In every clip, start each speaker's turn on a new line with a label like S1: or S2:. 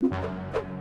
S1: you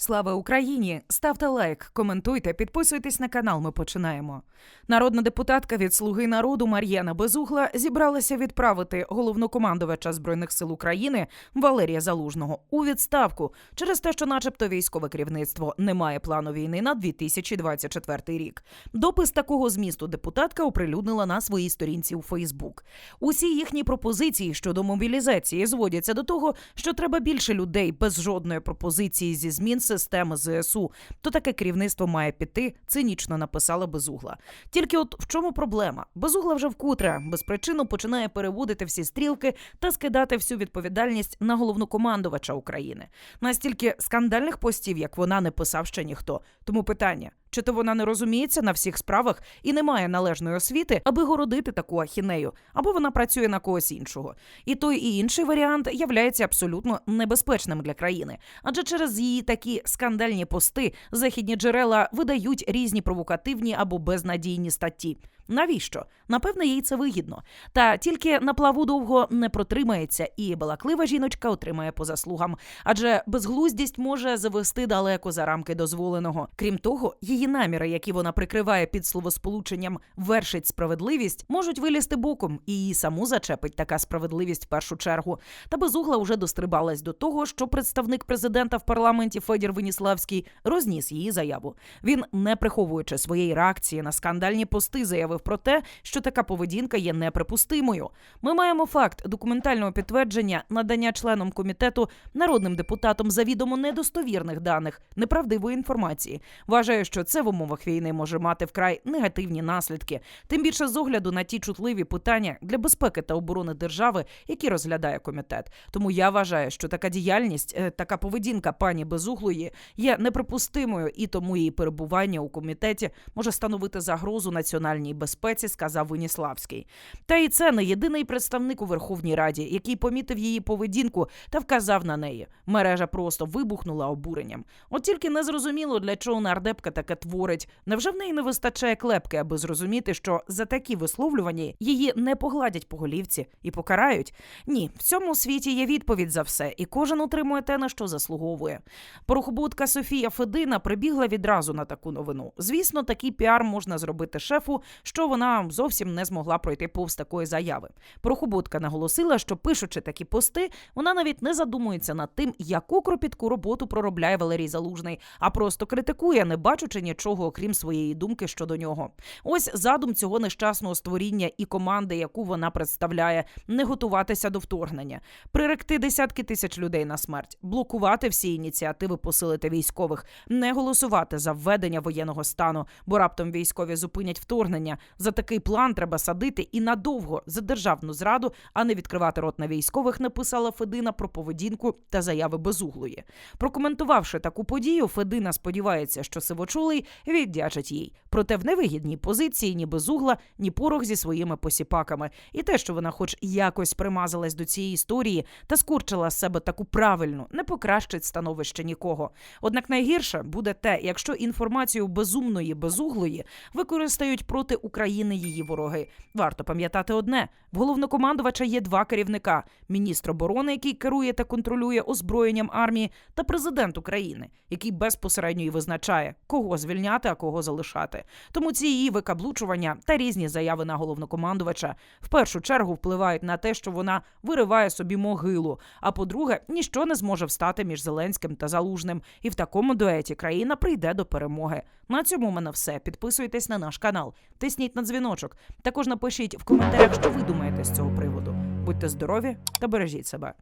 S1: Слава Україні! Ставте лайк, коментуйте, підписуйтесь на канал. Ми починаємо. Народна депутатка від Слуги народу Мар'яна Безугла зібралася відправити головнокомандувача збройних сил України Валерія Залужного у відставку через те, що, начебто, військове керівництво не має плану війни на 2024 рік. Допис такого змісту депутатка оприлюднила на своїй сторінці у Фейсбук. Усі їхні пропозиції щодо мобілізації зводяться до того, що треба більше людей без жодної пропозиції зі змін системи ЗСУ. То таке керівництво має піти, цинічно написала Безугла. Тільки от в чому проблема? Безугла вже вкутре без причину починає переводити всі стрілки та скидати всю відповідальність на головнокомандувача України. Настільки скандальних постів, як вона, не писав ще ніхто. Тому питання. Чи то вона не розуміється на всіх справах і не має належної освіти, аби городити таку ахінею, або вона працює на когось іншого. І той і інший варіант являється абсолютно небезпечним для країни, адже через її такі скандальні пости західні джерела видають різні провокативні або безнадійні статті. Навіщо? Напевне, їй це вигідно. Та тільки на плаву довго не протримається, і балаклива жіночка отримає по заслугам. Адже безглуздість може завести далеко за рамки дозволеного. Крім того, її наміри, які вона прикриває під словосполученням вершить справедливість, можуть вилізти боком, і її саму зачепить така справедливість в першу чергу. Та безугла вже дострибалась до того, що представник президента в парламенті Федір Веніславський розніс її заяву. Він, не приховуючи своєї реакції на скандальні пости, заявив про те, що така поведінка є неприпустимою. Ми маємо факт документального підтвердження надання членам комітету народним депутатам завідомо недостовірних даних, неправдивої інформації. Вважаю, що це в умовах війни може мати вкрай негативні наслідки, тим більше з огляду на ті чутливі питання для безпеки та оборони держави, які розглядає комітет. Тому я вважаю, що така діяльність, е, така поведінка пані Безуглої є неприпустимою, і тому її перебування у комітеті може становити загрозу національній безпеці, сказав Веніславський. Та і це не єдиний представник у Верховній Раді, який помітив її поведінку та вказав на неї. Мережа просто вибухнула обуренням. От тільки не зрозуміло, для чого нардепка таке творить. Невже в неї не вистачає клепки, аби зрозуміти, що за такі висловлювання її не погладять по голівці і покарають? Ні, в цьому світі є відповідь за все, і кожен отримує те, на що заслуговує. Порохоботка Софія Федина прибігла відразу на таку новину. Звісно, такий піар можна зробити шефу, що вона зовсім не змогла пройти повз такої заяви. Порохоботка наголосила, що пишучи такі пости, вона навіть не задумується над тим, яку кропітку роботу проробляє Валерій Залужний, а просто критикує, не бачучи нічого, окрім своєї думки щодо нього. Ось задум цього нещасного створіння і команди, яку вона представляє, не готуватися до вторгнення, приректи десятки тисяч людей на смерть, блокувати всі ініціативи посилити військових, не голосувати за введення воєнного стану, бо раптом військові зупинять вторгнення. За такий план треба садити і надовго за державну зраду, а не відкривати рот на військових. Написала Федина про поведінку та заяви безуглої. Прокоментувавши таку подію, Федина сподівається, що сивочулий віддячить їй. Проте в невигідній позиції ні безугла, ні порох зі своїми посіпаками. І те, що вона, хоч якось примазалась до цієї історії та скурчила з себе таку правильну, не покращить становище нікого. Однак найгірше буде те, якщо інформацію безумної безуглої використають проти України її вороги. Варто пам'ятати одне: в головнокомандувача є два керівника: міністр оборони, який керує та контролює озброєнням армії, та президент України, який безпосередньо і визначає, кого звільняти, а кого залишати. Тому ці її викаблучування та різні заяви на головнокомандувача в першу чергу впливають на те, що вона вириває собі могилу. А по-друге, ніщо не зможе встати між Зеленським та Залужним. І в такому дуеті країна прийде до перемоги. На цьому в мене все. Підписуйтесь на наш канал, тисніть на дзвіночок. Також напишіть в коментарях, що ви думаєте з цього приводу. Будьте здорові та бережіть себе.